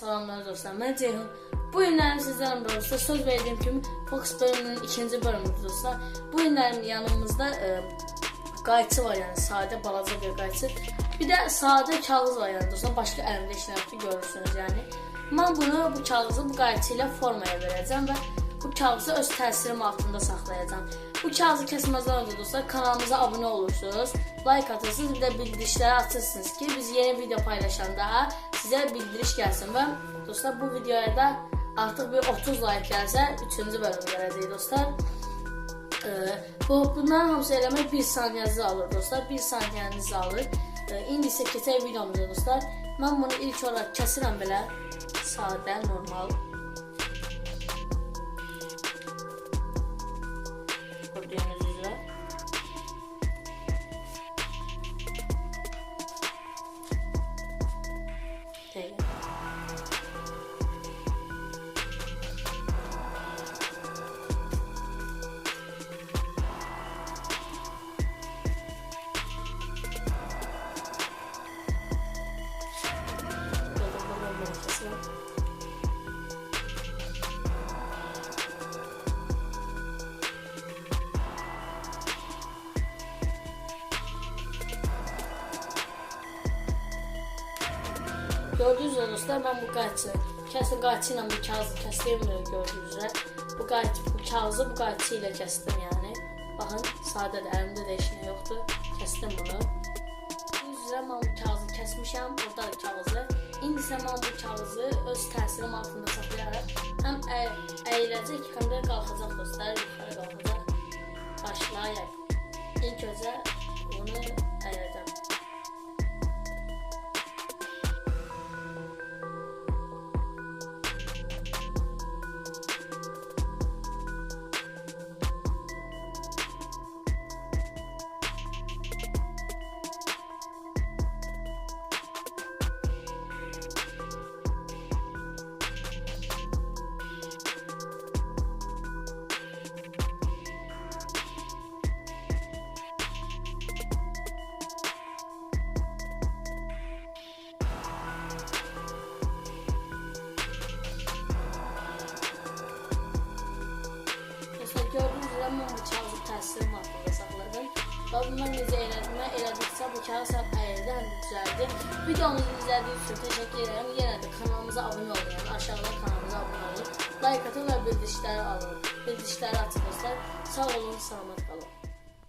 Salamlar dostlar, ben Ceyhun. Bu günlerim sizlerle dostlar söz verdiğim kimi Fox bölümünün ikinci bölümüdür dostlar. Bu günlerim yanımızda e, qayçı var yani sade balaca bir qayçı. Bir de sade kağız var yani dostlar başka əlimdə işlərdə görürsünüz yani. Ben bunu bu kağızı bu qayçı ilə formaya verəcəm və bu kağızı öz təsirim altında saxlayacağım. Bu kağızı kəsməzdən öncə dostlar kanalımıza abunə olursunuz, like atırsınız, bir də bildirişləri açırsınız ki biz yeni video paylaşanda sizə bildiriş gəlsin və dostlar bu videoya da artıq bir 30 like gəlsə 3-cü bölüm gələcək dostlar. Ee, bu bunların hamısı eləmək 1 saniyənizi alır dostlar. 1 saniyənizi alır. Ee, indi isə keçək videomuza dostlar. Mən bunu ilk olaraq kəsirəm belə sadə, normal. Gördüğünüz üzere dostlar ben bu kəsin qayçı ilə bu kağızı kəsdim gördüğünüz üzere. Bu qayçı, bu kağızı bu qayçı ilə kəsdim yani. Baxın, sadədir, əlimdə də heç nə yoxdur. Kəsdim bunu. Gördüğünüz üzere mən bu kağızı kəsmişəm, burada da kağızı. İndi isə mən bu kağızı öz təsirim altında saxlayaraq həm əy əyiləcək, həm də qalxacaq dostlar, yuxarı qalxacaq. Başlayaq. İlk öncə bunu bundan necə elədimə elədikcə bu əyildi, həm də düzəldi. Videomuzu izlədiyiniz üçün təşəkkür edirəm. Yenə də kanalımıza abunə olun. Yəni aşağıda kanalımıza abunə olun. Like atın və bildirişləri alın. Bildirişləri açın dostlar. Sağ olun, salamat qalın.